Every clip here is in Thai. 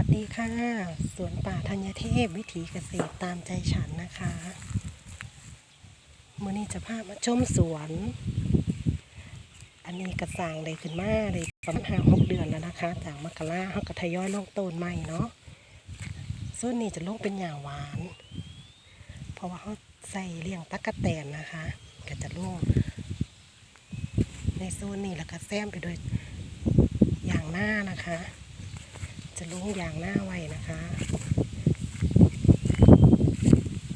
วัสดีค่ะ สวนป่าธัญเทพวิถีเกษตรตามใจฉันนะคะมื่อนี้จะพามาชมสวน อันนี้กระสางเลยขึ้นมาเลยประมาณห้าหกเดือนแล้วนะคะ จากมกราเขาก็ทยอยลงต้นใหม่เนาะส่วนนี้จะลงเป็นหญ้าหวาน เพราะว่าเขาใส่เลี้ยงตั๊กแตนนะคะ ก็จะลงในโซนนี้แล้วก็แซมไปด้วยอย่างหน้านะคะ จะลงอย่างหน้าไว้นะคะ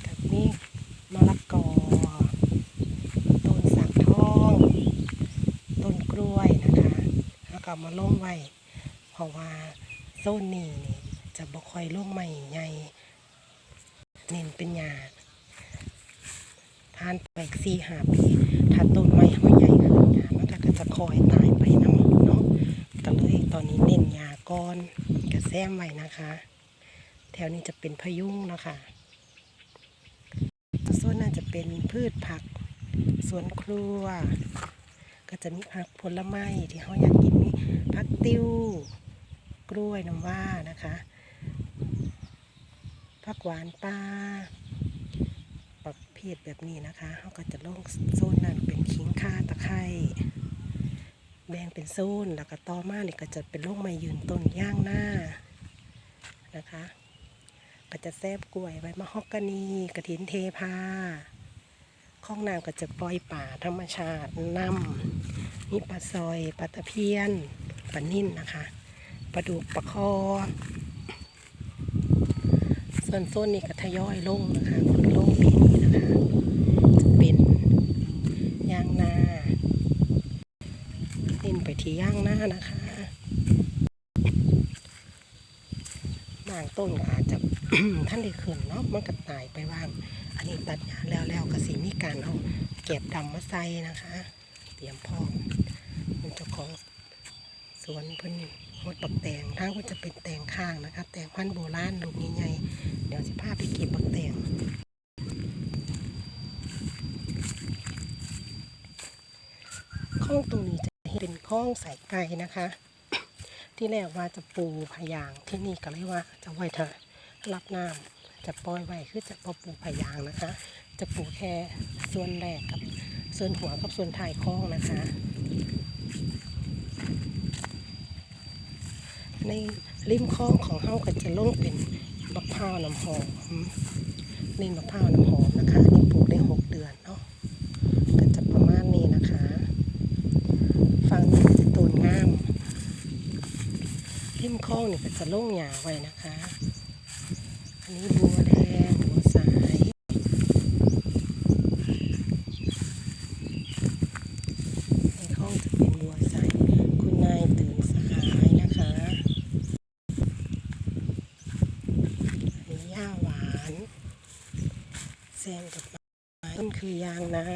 กับนี่มะละกอต้นสักทองต้นกล้วยนะคะ แล้วก็มาลงไว้เพราะว่าโซนนี้นี่จะบ่ค่อยลงใหม่ใหญ่เน้นเป็นหญ้าผ่านไปสี่หาปีถ้าต้นไม้เขาใหญ่ขึ้นหญ้ามันก็จะคอยตายไปน้ำเนาะก็เลยตอนนี้เน้นยาก้อน กระแซมไว้นะคะ แถวนี้จะเป็นพยุงเนาะคะส่วนน่าจะเป็นพืชผักสวนครัว ก็จะมีผักผลไม้ที่เขาอยากกินมีผักติ้ว กล้วยน้ำว่านะคะผักหวานปลาประเภทแบบนี้นะคะเขาก็จะลงโซนนั้นเป็นขิงข่าตะไคร้ แบ่งเป็นโซนแล้วก็ต่อมานี่ก็จะเป็นลูกไม้ยืนต้นย่างหน้านะคะ ก็จะแซบกล้วยใบมะฮอกกานีกระถินเทพาข้องน้ำก็จะปล่อยป่าธรรมชาติน้ำมีปลาซอยปลาตะเพียนปลานิ่นนะคะปลาดุกปลาคอ ส่วนโซนนี้ก็ทยอยลงนะคะลงปีนี้นะคะเป็นยางนา เล่นไป ที่ย่างหน้านะคะบางต้นก็อาจจะท่านได้ขึ้นเนาะมันก็ตายไปบ้าง อันนี้ตัดหญ้าแล้วแล้วก็สิมีการเอาเก็บดำมาใส่นะคะ เตรียมพร้อมมันเจะของสวนเพิ่นหมดปักแตงทางก็จะเป็นแตงข้างนะคะ แตงพันโบราณลูกใหญ่ๆเดี๋ยวสิพาไปเก็บปักแตงข้องตรงนี้จะ เห็นเป็นข้องใส่ไก่นะคะ ที่แรกว่าจะปูพะยางที่นี่ก็เลยว่าจะไว้เถอะรับน้ำจะปล่อยไว้คือจะปปูพะยางนะคะ จะปูแค่ส่วนแรกกับส่วนหัวกับส่วนท้ายข้องนะคะ ในริมคลองของเฮาก็จะลงเป็นบักพร้าวน้ำหอมนี่บักพร้าวน้ำหอมนะคะอันนี้ปลูกได้หกเดือนเนาะก็จะประมาณนี้นะคะ ฟังนี้ก็จะต้นงาม ริมคลองนี่ก็จะล่งหยาไว้นะคะ อันนี้บัวแดงบัวสายในคลองจะเป็นบัวสายคุณนายตื่นสายนะคะอันนี้ย่าหวานแซมกับไม้ต้นคือยางนา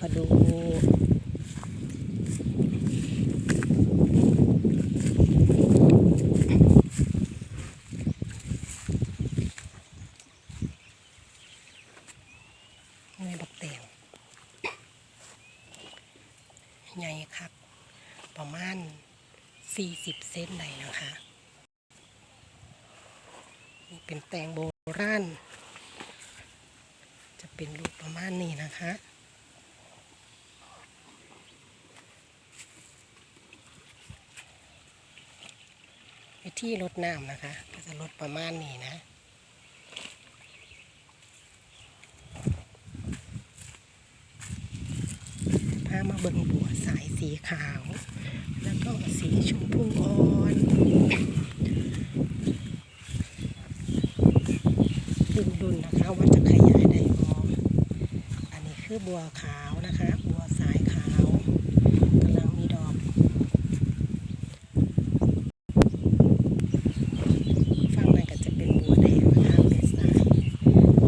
ประดู ในบักแตงใหญ่ครับประมาณ 40 เซนได้นะคะ นี่เป็นแตงโบราณจะเป็นรูปประมาณนี้นะคะวิธีลดน้ำนะคะ ก็จะลดประมาณนี้นะ มาเบิ่งบัวสายสีขาว แล้วก็สีชมพูอ่อนดุนๆนะคะว่าจะขยายได้พออันนี้คือบัวขาวนะคะ บัวสายขาวกำลังมีดอกฝั่งนั้นก็จะเป็นบัวแดงนะคะเป็นสาย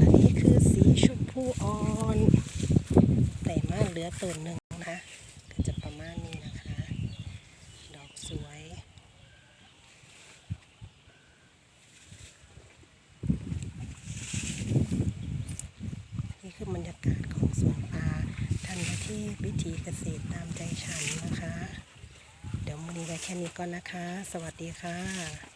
อันนี้คือสีชมพูอ่อน แต่มาเหลือต้นหนึ่งนะคะ ก็จะประมาณนี้นะคะ ดอกสวย นี่ กาศของสวนปลาทันที่วิถีเกษตรตามใจฉันนะคะ เดี๋ยววันนี้ก็แค่นี้ก่อนนะคะ สวัสดีค่ะ